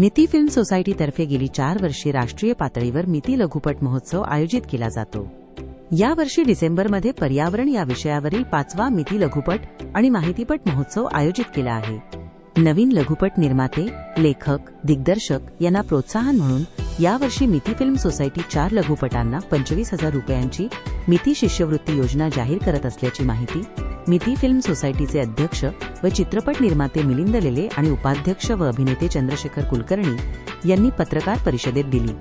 मिती फिल्म सोसायटीतर्फे गेली चार वर्षी राष्ट्रीय पातळीवर मिती लघुपट महोत्सव आयोजित केला जातो. यावर्षी डिसेंबरमध्ये पर्यावरण या विषयावरील पाचवा मिती लघुपट आणि माहितीपट महोत्सव आयोजित केला आहे. नवीन लघुपट निर्माते लेखक दिग्दर्शक यांना प्रोत्साहन म्हणून यावर्षी मिती फिल्म सोसायटी चार लघुपटांना पंचवीस हजार रुपयांची मिती शिष्यवृत्ती योजना जाहीर करत असल्याची माहिती मिती फिल्म सोसायटीचे अध्यक्ष व चित्रपट निर्माते मिलिंद लेले आणि उपाध्यक्ष व अभिनेते चंद्रशेखर कुलकर्णी यांनी पत्रकार परिषदेत दिली.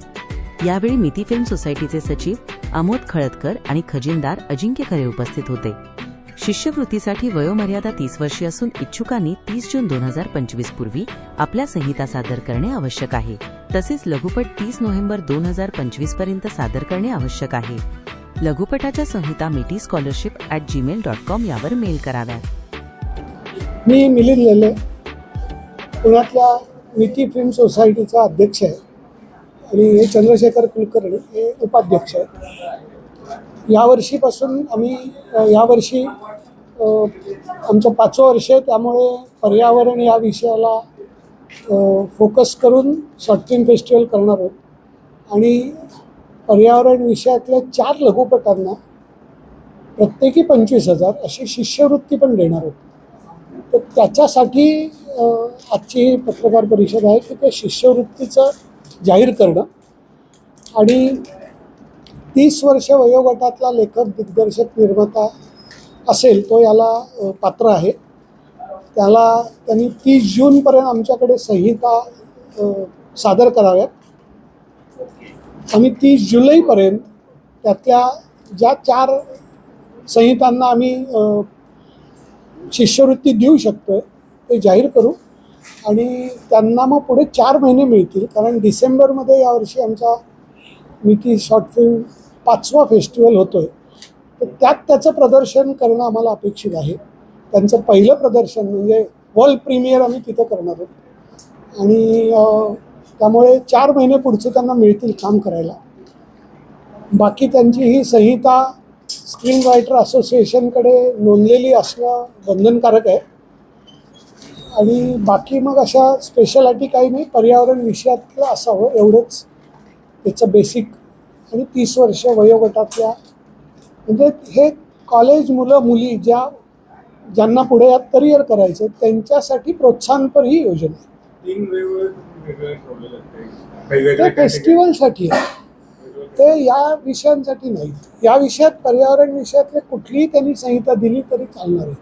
यावेळी मिती फिल्म सोसायटीचे सचिव अमोद खळदकर आणि खजिनदार अजिंक्य खरे उपस्थित होते. शिष्यवृत्तीसाठी वयोमर्यादा तीस वर्षे असून इच्छुकांनी तीस जून दोन हजार पंचवीस पूर्वी आपल्या संहिता सादर करणे आवश्यक आहे. तसेच लघुपट तीस नोव्हेंबर दोन हजार पंचवीसपर्यंत सादर करणे आवश्यक आहे. लघुपटाच्या संहिता मिटी scholarship at Gmail dot com यावर मेल कराव्या मी मिलिंद लेले पुण्यातल्या विकी फिल्म सोसायटीचा अध्यक्ष आहे. आणि हे चंद्रशेखर कुलकर्णी हे उपाध्यक्ष आहेत. यावर्षीपासून आम्ही यावर्षी आमचं पाचवं वर्ष आहे त्यामुळे पर्यावरण या विषयाला फोकस करून शॉर्ट फिल्म फेस्टिवल करणार आहोत. आणि पर्यावरण विषयातल्या चार लघुपटांना प्रत्येकी पंचवीस हजार अशी शिष्यवृत्ती पण देणार आहोत. तर त्याच्यासाठी आजची ही पत्रकार परिषद आहे की त्या शिष्यवृत्तीचं जाहीर करणं आणि तीस वर्ष वयोगटातला लेखक दिग्दर्शक निर्माता असेल तो याला पात्र आहे. त्याला त्यांनी तीस जूनपर्यंत आमच्याकडे संहिता सादर कराव्यात. आम्ही तीस जुलैपर्यंत त्यातल्या ज्या चार संहितांना आम्ही शिष्यवृत्ती देऊ शकतो ते जाहीर करू. आणि त्यांना मग पुढे चार महिने मिळतील कारण डिसेंबरमध्ये यावर्षी आमचा विकी शॉर्ट फिल्म पाचवा फेस्टिवल होतो आहे तर त्यात त्याचं प्रदर्शन करणं आम्हाला अपेक्षित आहे. त्यांचं पहिलं प्रदर्शन म्हणजे वर्ल्ड प्रीमियर आम्ही तिथं करणार आहोत. आणि त्यामुळे चार महिने पुढचे त्यांना मिळतील काम करायला. बाकी त्यांची ही संहिता स्क्रीन रायटर असोसिएशनकडे नोंदलेली असणं बंधनकारक आहे. आणि बाकी मग अशा स्पेशालिटी काही नाही पर्यावरण विषयातलं असावं एवढंच. त्याचं बेसिक आणि तीस वर्ष वयोगटातल्या म्हणजे हे कॉलेज मुलं मुली ज्या ज्यांना पुढे यात करिअर करायचं त्यांच्यासाठी प्रोत्साहनपर ही योजना आहे. ते. फेस्टिवलसाठी आहे. ते या विषयांसाठी नाहीत या विषयात पर्यावरण विषयातले कुठलीही त्यांनी संहिता दिली तरी चालणार आहे.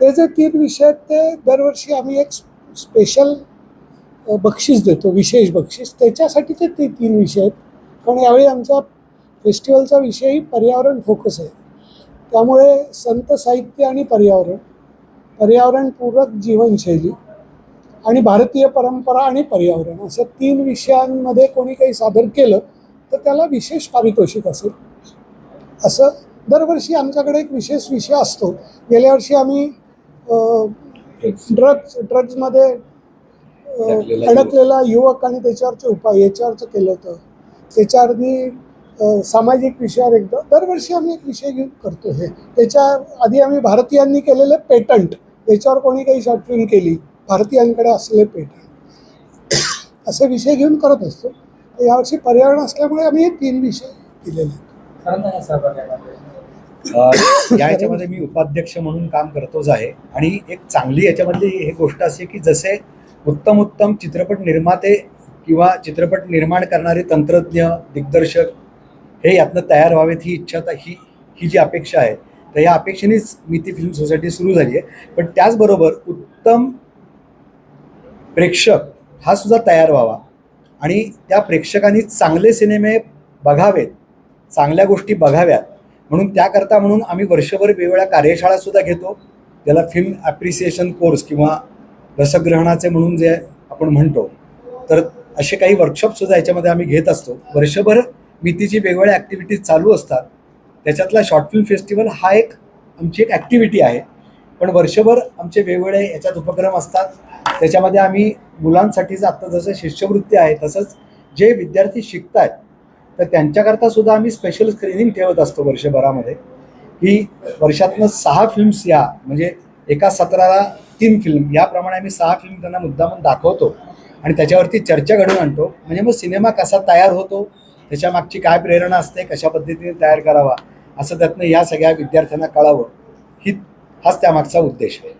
ते जे तीन विषय आहेत ते दरवर्षी आम्ही एक स्पेशल बक्षीस देतो विशेष बक्षीस. त्याच्यासाठी ते ते तीन विषय आहेत. कारण यावेळी आमचा फेस्टिवलचा विषयही पर्यावरण फोकस आहे. त्यामुळे संत साहित्य आणि पर्यावरण पर्यावरणपूरक जीवनशैली आणि भारतीय परंपरा आणि पर्यावरण असं तीन विषयांमध्ये कोणी काही सादर केलं तर त्याला विशेष पारितोषिक असेल. असं दरवर्षी आमच्याकडे एक विशेष विषय असतो. गेल्या वर्षी आम्ही ड्रग्ज ड्रग्जमध्ये अडकलेला युवक. आणि त्याच्यावरचे उपाय याच्यावरचं केलं होतं. अ, सामाजिक विषयावर एकदा दरवर्षी आम्ही एक विषय घेऊन करतो हे त्याच्या आधी आम्ही भारतीयांनी केलेले पेटंट. याच्यावर कोणी काही शॉर्ट फिल्म केली भारतीयांकडे असलेले पेटंट. असे विषय घेऊन करत असतो. यावर्षी पर्यावरण असल्यामुळे आम्ही हे तीन विषय दिलेले या याच्यामध्ये मी उपाध्यक्ष म्हणून काम करतोच आहे. आणि एक चांगली याच्यामधली ही गोष्ट अशी की जसे उत्तम उत्तम चित्रपट निर्माते किंवा चित्रपट निर्माण करणारे तंत्रज्ञ दिग्दर्शक हे यातनं तयार व्हावेत ही इच्छा तर ही ही जी अपेक्षा आहे. तर या अपेक्षेनेच मी ती फिल्म सोसायटी सुरू झाली आहे. पण त्याचबरोबर उत्तम प्रेक्षक हा सुद्धा तयार व्हावा. आणि त्या प्रेक्षकांनी चांगले सिनेमे बघावेत चांगल्या गोष्टी बघाव्यात. म्हणून त्याकरता म्हणून आम्ही वर्षभर वेगवेगळ्या कार्यशाळासुद्धा घेतो. ज्याला फिल्म ॲप्रिसिएशन कोर्स किंवा रसग्रहणाचे म्हणून जे आपण म्हणतो तर असे काही वर्कशॉपसुद्धा याच्यामध्ये आम्ही घेत असतो. वर्षभर मितीची वेगवेगळ्या ॲक्टिव्हिटीज चालू असतात त्याच्यातला शॉर्ट फिल्म फेस्टिवल हा एक आमची एक ॲक्टिव्हिटी आहे. पण वर्षभर आमचे वेगवेगळे याच्यात उपक्रम असतात. त्याच्यामध्ये आम्ही मुलांसाठीचं आत्ता जसं शिष्यवृत्ती आहे तसंच जे विद्यार्थी शिकत आहेत तर त्यांच्याकरता सुद्धा आम्ही स्पेशल स्क्रीनिंग ठेवत असतो वर्षभरामध्ये. की वर्षातनं सहा फिल्म्स या म्हणजे एका सत्राला तीन फिल्म याप्रमाणे आम्ही सहा फिल्म त्यांना मुद्दामून दाखवतो. आणि त्याच्यावरती चर्चा घडवून आणतो. म्हणजे मग सिनेमा कसा तयार होतो? त्याच्या मागची काय प्रेरणा असते? कशा पद्धतीने तयार करावा? असं त्यातनं या सगळ्या विद्यार्थ्यांना कळावं. ही हाच त्यामागचा उद्देश आहे.